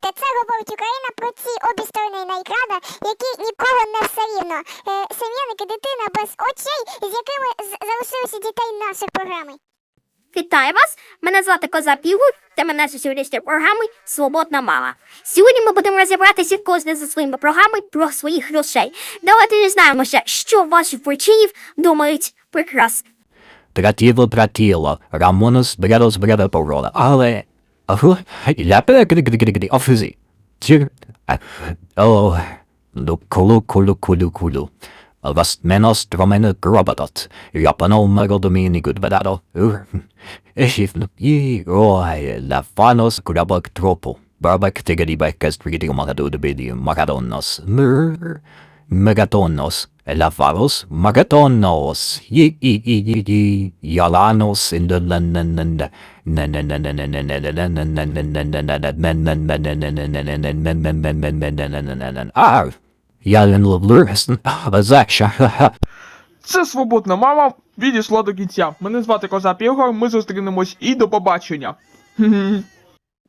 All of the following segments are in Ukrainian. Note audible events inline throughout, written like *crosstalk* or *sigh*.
Це говорить Україна про ці обі сторони на екрана, які нікого не все рівно. Е, Сем'яники, дитина без очей, з якими залишилися дітей наших програми. Вітаю вас! Мене звати Коза Пігу, та мене сьогоднішньої програми Свободна мама. Сьогодні ми будемо розібратися кожен за своїми програмами про своїх грошей. Давайте дізнаємося, що ваші причинів думають прекрасно. Тратіло братіло, Рамонос брядос бряда порола, але... afur lappe afusi oh lokolo kolo kolo kolo vast menast var mene grabadat. Japan omaga domini gudbadado eskifn i oi *laughs* oh, la fanos grabak tropo. Barbak tegedi baikas trigidi magadod bedi maradonas mur megatonos Yi Yi Yi, Yalanos in the Ah, Yalen Lursten, Bazakша, Це свободна мама відійшла до кінця. Мене звати Коза Пігор, ми зустрінемось і до побачення.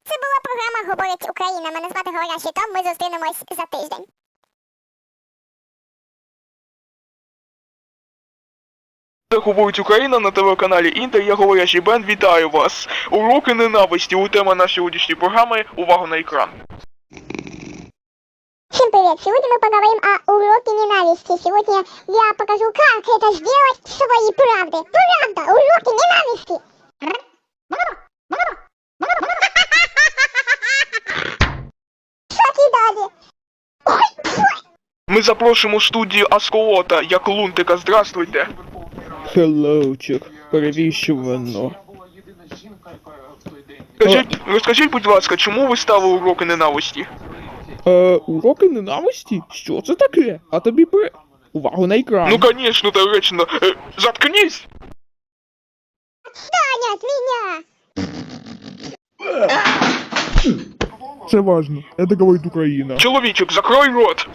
Це була програма Говорить Україна. Мене звати Говорящий Том. Ми зустрінемось за тиждень. Це говорить Україна на телеканалі Інтер. Я говорящий Бен. Вітаю вас. Уроки ненависті. У тема нашої сьогоднішньої програми. Увагу на екран. Всем привет! Сегодня мы поговорим о уроке ненависти. Сегодня я покажу, как это сделать своей правде. Правда! Уроки ненависти! Ми запрошуємо студію Асколота як Лунтика. Здравствуйте. Хеллоучик, перевіщувано. Скажіть, розкажіть, будь ласка, чому ви ставили уроки ненависті? Е, уроки ненависті? Що це таке? А тобі при... Увагу на екран. Ну, конечно, доречно. Е, Заткнись! Таня, от меня! Це важно. Это говорить Україна. Чоловічок, закрой рот!